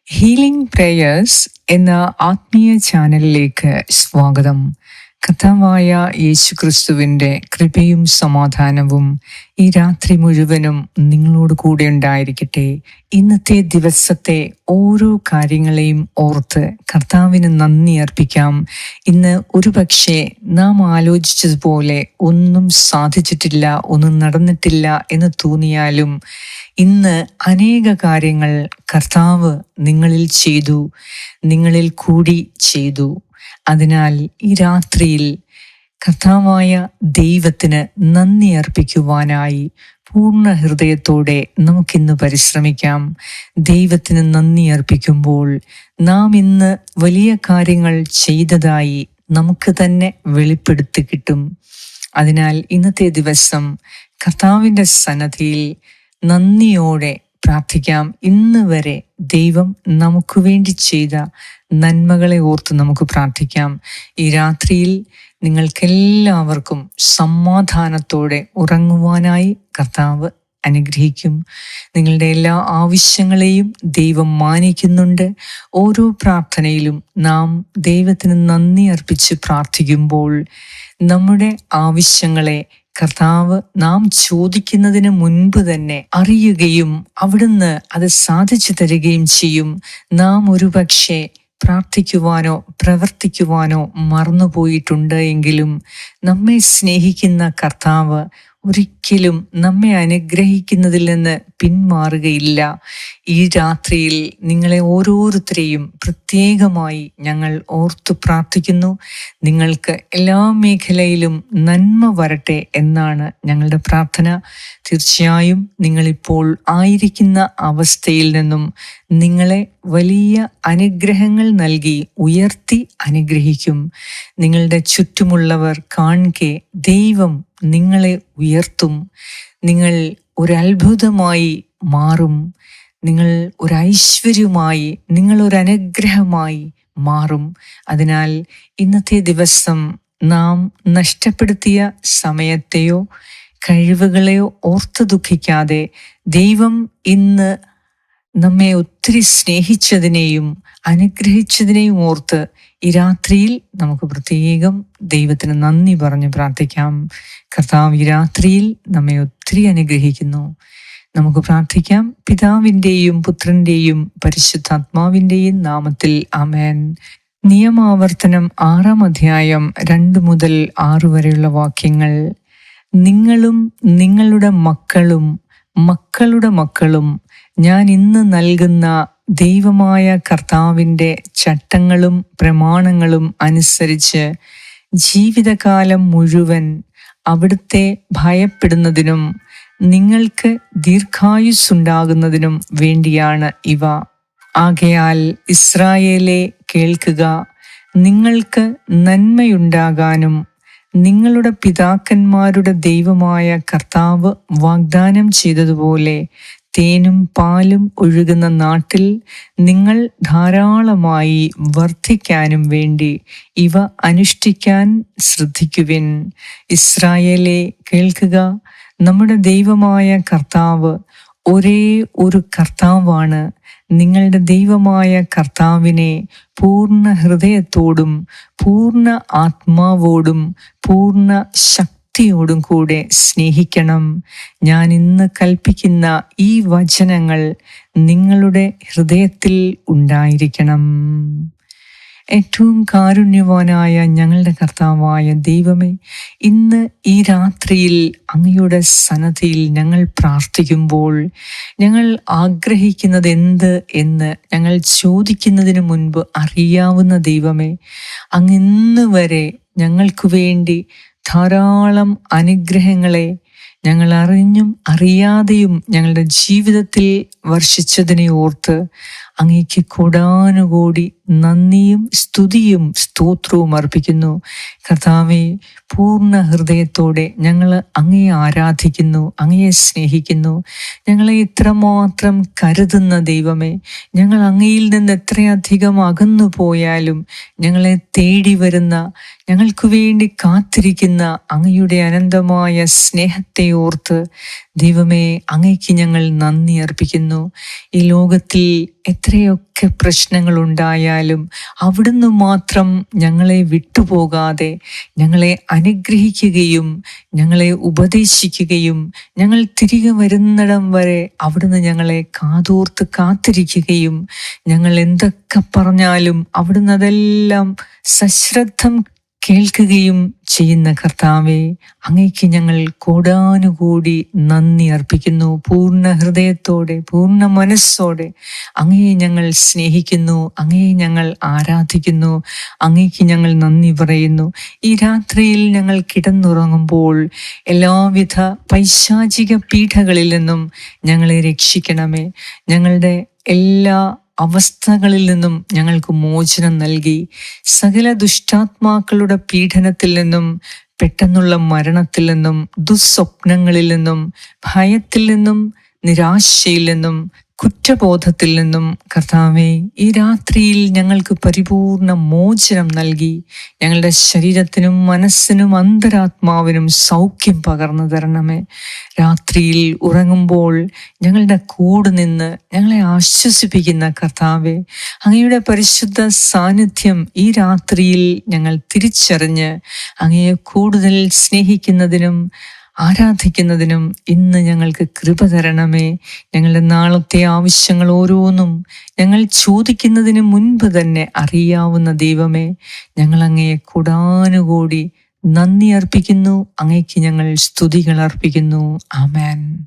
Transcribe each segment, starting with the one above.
Healing prayers എന്ന ആത്മീയ ചാനലിലേക്ക് സ്വാഗതം. കഥാവായ യേശു ക്രിസ്തുവിന്റെ കൃപയും സമാധാനവും ഈ രാത്രി മുഴുവനും നിങ്ങളോട് കൂടെ ഉണ്ടായിരിക്കട്ടെ. ഇന്നത്തെ ദിവസത്തെ ഓരോ കാര്യങ്ങളെയും ഓർത്ത് കർത്താവിന് നന്ദി അർപ്പിക്കാം. ഇന്ന് ഒരുപക്ഷെ നാം ആലോചിച്ചതുപോലെ ഒന്നും സാധിച്ചിട്ടില്ല ഒന്നും നടന്നിട്ടില്ല എന്ന് തോന്നിയാലും ഇന്ന് അനേക കാര്യങ്ങൾ കർത്താവ് നിങ്ങളിൽ ചെയ്തു നിങ്ങളിൽ കൂടി ചെയ്തു. അതിനാൽ ഈ രാത്രിയിൽ കർത്താവായ ദൈവത്തിന് നന്ദി അർപ്പിക്കുവാനായി പൂർണ ഹൃദയത്തോടെ നമുക്കിന്ന് പരിശ്രമിക്കാം. ദൈവത്തിന് നന്ദി അർപ്പിക്കുമ്പോൾ നാം ഇന്ന് വലിയ കാര്യങ്ങൾ ചെയ്തതായി നമുക്ക് തന്നെ വെളിപ്പെടുത്തി കിട്ടും. അതിനാൽ ഇന്നത്തെ ദിവസം കർത്താവിന്റെ സന്നദ്ധിയിൽ നന്ദിയോടെ പ്രാർത്ഥിക്കാം. ഇന്ന് വരെ ദൈവം നമുക്ക് വേണ്ടി ചെയ്ത നന്മകളെ ഓർത്ത് നമുക്ക് പ്രാർത്ഥിക്കാം. ഈ രാത്രിയിൽ നിങ്ങൾക്കെല്ലാവർക്കും സമാധാനത്തോടെ ഉറങ്ങുവാനായി കർത്താവ് അനുഗ്രഹിക്കും. നിങ്ങളുടെ എല്ലാ ആവശ്യങ്ങളെയും ദൈവം മാനിക്കുന്നുണ്ട്. ഓരോ പ്രാർത്ഥനയിലും നാം ദൈവത്തിന് നന്ദി അർപ്പിച്ച് പ്രാർത്ഥിക്കുമ്പോൾ നമ്മുടെ ആവശ്യങ്ങളെ കർത്താവ് നാം ചോദിക്കുന്നതിന് മുൻപ് തന്നെ അറിയുകയും അവിടുന്ന് അത് സാധിച്ചു തരികയും ചെയ്യും. നാം ഒരുപക്ഷെ പ്രാർത്ഥിക്കുവാനോ പ്രവർത്തിക്കുവാനോ മറന്നുപോയിട്ടുണ്ട് എങ്കിലും നമ്മെ സ്നേഹിക്കുന്ന കർത്താവ് ഒരിക്കലും നമ്മെ അനുഗ്രഹിക്കുന്നതിൽ നിന്ന് പിന്മാറുകയില്ല. ഈ രാത്രിയിൽ നിങ്ങളെ ഓരോരുത്തരെയും പ്രത്യേകമായി ഞങ്ങൾ ഓർത്തു പ്രാർത്ഥിക്കുന്നു. നിങ്ങൾക്ക് എല്ലാ മേഖലയിലും നന്മ വരട്ടെ എന്നാണ് ഞങ്ങളുടെ പ്രാർത്ഥന. തീർച്ചയായും നിങ്ങളിപ്പോൾ ആയിരിക്കുന്ന അവസ്ഥയിൽ നിന്നും നിങ്ങളെ വലിയ അനുഗ്രഹങ്ങൾ നൽകി ഉയർത്തി അനുഗ്രഹിക്കും. നിങ്ങളുടെ ചുറ്റുമുള്ളവർ കാണെ ദൈവം നിങ്ങളെ ഉയർത്തും. നിങ്ങൾ ഒരത്ഭുതമായി മാറും. നിങ്ങൾ ഒരു ഐശ്വര്യമായി നിങ്ങൾ ഒരു അനുഗ്രഹമായി മാറും. അതിനാൽ ഇന്നത്തെ ദിവസം നാം നഷ്ടപ്പെടുത്തിയ സമയത്തെയോ കഴിവുകളെയോ ഓർത്ത് ദുഃഖിക്കാതെ ദൈവം ഇന്ന് നമ്മെ ഒത്തിരി സ്നേഹിച്ചതിനെയും അനുഗ്രഹിച്ചതിനെയും ഓർത്ത് ഈ രാത്രിയിൽ നമുക്ക് പ്രത്യേകം ദൈവത്തിന് നന്ദി പറഞ്ഞ് പ്രാർത്ഥിക്കാം. കർത്താവ് ഈ രാത്രിയിൽ നമ്മെ ഒത്തിരി അനുഗ്രഹിക്കുന്നു. നമുക്ക് പ്രാർത്ഥിക്കാം. പിതാവിന്റെയും പുത്രന്റെയും പരിശുദ്ധാത്മാവിന്റെയും നാമത്തിൽ അമേൻ നിയമാവർത്തനം ആറാം അധ്യായം രണ്ട് മുതൽ ആറു വരെയുള്ള വാക്യങ്ങൾ. നിങ്ങളും നിങ്ങളുടെ മക്കളും മക്കളുടെ മക്കളും ഞാൻ ഇന്ന് നൽകുന്ന ദൈവമായ കർത്താവിന്റെ ചട്ടങ്ങളും പ്രമാണങ്ങളും അനുസരിച്ച് ജീവിതകാലം മുഴുവൻ അവിടുത്തെ ഭയപ്പെടുന്നതിനും നിങ്ങൾക്ക് ദീർഘായുസ്സുണ്ടാകുന്നതിനും വേണ്ടിയാണ് ഇവ. ആകയാൽ ഇസ്രായേലെ കേൾക്കുക നിങ്ങൾക്ക് നന്മയുണ്ടാകാനും നിങ്ങളുടെ പിതാക്കന്മാരുടെ ദൈവമായ കർത്താവ് വാഗ്ദാനം ചെയ്തതുപോലെ തേനും പാലും ഒഴുകുന്ന നാട്ടിൽ നിങ്ങൾ ധാരാളമായി വർദ്ധിക്കാനും വേണ്ടി ഇവ അനുഷ്ഠിക്കാൻ ശ്രദ്ധിക്കുവിൻ. ഇസ്രായേലെ കേൾക്കുക. നമ്മുടെ ദൈവമായ കർത്താവ് ഒരേ ഒരു കർത്താവാണ്. നിങ്ങളുടെ ദൈവമായ കർത്താവിനെ പൂർണ ഹൃദയത്തോടും പൂർണ ആത്മാവോടും പൂർണ ശക്തിയോടും കൂടെ സ്നേഹിക്കണം. ഞാൻ ഇന്ന് കൽപ്പിക്കുന്ന ഈ വചനങ്ങൾ നിങ്ങളുടെ ഹൃദയത്തിൽ ഉണ്ടായിരിക്കണം. ഏറ്റവും കാരുണ്യവാനായ ഞങ്ങളുടെ കർത്താവായ ദൈവമേ ഇന്ന് ഈ രാത്രിയിൽ അങ്ങയുടെ സന്നദ്ധിയിൽ ഞങ്ങൾ പ്രാർത്ഥിക്കുമ്പോൾ ഞങ്ങൾ ആഗ്രഹിക്കുന്നത് എന്ത് എന്ന് ഞങ്ങൾ ചോദിക്കുന്നതിന് മുൻപ് അറിയാവുന്ന ദൈവമേ അങ്ങ് ഇന്ന് വരെ ഞങ്ങൾക്ക് വേണ്ടി ധാരാളം അനുഗ്രഹങ്ങളെ ഞങ്ങൾ അറിഞ്ഞും അറിയാതെയും ഞങ്ങളുടെ ജീവിതത്തിൽ വർഷിച്ചതിനെ ഓർത്ത് അങ്ങേക്ക് കൂടാനുകൂടി നന്ദിയും സ്തുതിയും സ്തോത്രവും അർപ്പിക്കുന്നു. കർത്താവെ പൂർണ ഹൃദയത്തോടെ ഞങ്ങൾ അങ്ങയെ ആരാധിക്കുന്നു അങ്ങയെ സ്നേഹിക്കുന്നു. ഞങ്ങളെ ഇത്രമാത്രം കരുതുന്ന ദൈവമേ ഞങ്ങൾ അങ്ങയിൽ നിന്ന് എത്രയധികം അകന്നു പോയാലും ഞങ്ങളെ തേടി വരുന്ന ഞങ്ങൾക്ക് വേണ്ടി കാത്തിരിക്കുന്ന അങ്ങയുടെ അനന്തമായ സ്നേഹത്തെ ഓർത്ത് ദൈവമേ അങ്ങയ്ക്ക് ഞങ്ങൾ നന്ദി അർപ്പിക്കുന്നു. ഈ ലോകത്തിൽ എത്രയൊക്കെ പ്രശ്നങ്ങൾ ഉണ്ടായാലും അവിടുന്ന് മാത്രം ഞങ്ങളെ വിട്ടുപോകാതെ ഞങ്ങളെ അനുഗ്രഹിക്കുകയും ഞങ്ങളെ ഉപദേശിക്കുകയും ഞങ്ങൾ തിരികെ വരുന്നിടം വരെ അവിടുന്ന് ഞങ്ങളെ കാതോർത്ത് കാത്തിരിക്കുകയും ഞങ്ങൾ എന്തൊക്കെ പറഞ്ഞാലും അവിടുന്ന് അതെല്ലാം സശ്രദ്ധം കേൾക്കുകയും ചെയ്യുന്ന കർത്താവെ അങ്ങയ്ക്ക് ഞങ്ങൾ കോടാനുകൂടി നന്ദി അർപ്പിക്കുന്നു. പൂർണ ഹൃദയത്തോടെ പൂർണ മനസ്സോടെ അങ്ങയെ ഞങ്ങൾ സ്നേഹിക്കുന്നു അങ്ങയെ ഞങ്ങൾ ആരാധിക്കുന്നു അങ്ങയ്ക്ക് ഞങ്ങൾ നന്ദി പറയുന്നു. ഈ രാത്രിയിൽ ഞങ്ങൾ കിടന്നുറങ്ങുമ്പോൾ എല്ലാവിധ പൈശാചിക പീഠകളിൽ നിന്നും ഞങ്ങളെ രക്ഷിക്കണമേ. ഞങ്ങളുടെ എല്ലാ അവസ്ഥകളിൽ നിന്നും ഞങ്ങൾക്ക് മോചനം നൽകി. സകല ദുഷ്ടാത്മാക്കളുടെ പീഡനത്തിൽ നിന്നും പെട്ടെന്നുള്ള മരണത്തിൽ നിന്നും ദുസ്വപ്നങ്ങളിൽ നിന്നും ഭയത്തിൽ നിന്നും നിരാശയിൽ നിന്നും കുറ്റബോധത്തിൽ നിന്നും കർത്താവെ ഈ രാത്രിയിൽ ഞങ്ങൾക്ക് പരിപൂർണ മോചനം നൽകി. ഞങ്ങളുടെ ശരീരത്തിനും മനസ്സിനും അന്തരാത്മാവിനും സൗഖ്യം പകർന്നു തരണമേ. രാത്രിയിൽ ഉറങ്ങുമ്പോൾ ഞങ്ങളുടെ കൂടെ നിന്ന് ഞങ്ങളെ ആശ്വസിപ്പിക്കുന്ന കർത്താവെ അങ്ങയുടെ പരിശുദ്ധ സാന്നിധ്യം ഈ രാത്രിയിൽ ഞങ്ങൾ തിരിച്ചറിഞ്ഞ് അങ്ങയെ കൂടുതൽ സ്നേഹിക്കുന്നതിനും ആരാധിക്കുന്നതിനും ഇന്ന് ഞങ്ങൾക്ക് കൃപ തരണമേ. ഞങ്ങളുടെ നാളത്തെ ആവശ്യങ്ങൾ ഓരോന്നും ഞങ്ങൾ ചോദിക്കുന്നതിന് മുൻപ് തന്നെ അറിയാവുന്ന ദൈവമേ. ഞങ്ങൾ അങ്ങയെ കൂടാനുകൂടി നന്ദി അർപ്പിക്കുന്നു. അങ്ങയ്ക്ക് ഞങ്ങൾ സ്തുതികൾ അർപ്പിക്കുന്നു. ആമേൻ.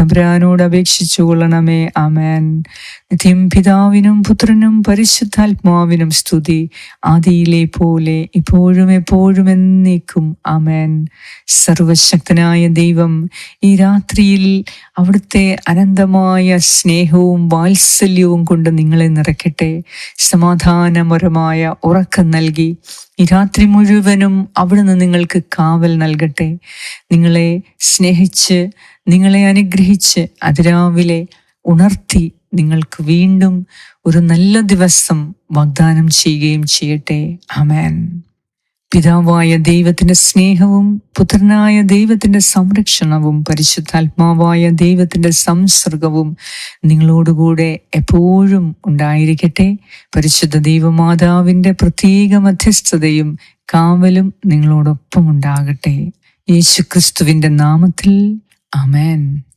തമ്പുരാനോട് അപേക്ഷിച്ചു കൊള്ളണമേ. ആമേൻ. നിത്യം പിതാവിനും പുത്രനും പരിശുദ്ധാത്മാവിനും സ്തുതി. ആദിയിലെ പോലെ ഇപ്പോഴും എപ്പോഴും എന്നേക്കും. ആമേൻ. സർവശക്തനായ ദൈവം ഈ രാത്രിയിൽ അവിടുത്തെ അനന്തമായ സ്നേഹവും വാത്സല്യവും കൊണ്ട് നിങ്ങളെ നിറയ്ക്കട്ടെ. സമാധാനപരമായ ഉറക്കം നൽകി. ഈ രാത്രി മുഴുവനും അവിടുന്ന് നിങ്ങൾക്ക് കാവൽ നൽകട്ടെ. നിങ്ങളെ സ്നേഹിച്ച് നിങ്ങളെ അനുഗ്രഹിച്ച് അതിരാവിലെ ഉണർത്തി നിങ്ങൾക്ക് വീണ്ടും ഒരു നല്ല ദിവസം വാഗ്ദാനം ചെയ്യുകയും ചെയ്യട്ടെ. അമേൻ പിതാവായ ദൈവത്തിന്റെ സ്നേഹവും പുത്രനായ ദൈവത്തിന്റെ സംരക്ഷണവും പരിശുദ്ധാത്മാവായ ദൈവത്തിന്റെ സംസർഗവും നിങ്ങളോടുകൂടെ എപ്പോഴും ഉണ്ടായിരിക്കട്ടെ. പരിശുദ്ധ ദൈവമാതാവിന്റെ പ്രത്യേക മധ്യസ്ഥതയും കാവലും നിങ്ങളോടൊപ്പം ഉണ്ടാകട്ടെ. യേശുക്രിസ്തുവിന്റെ നാമത്തിൽ. Amen.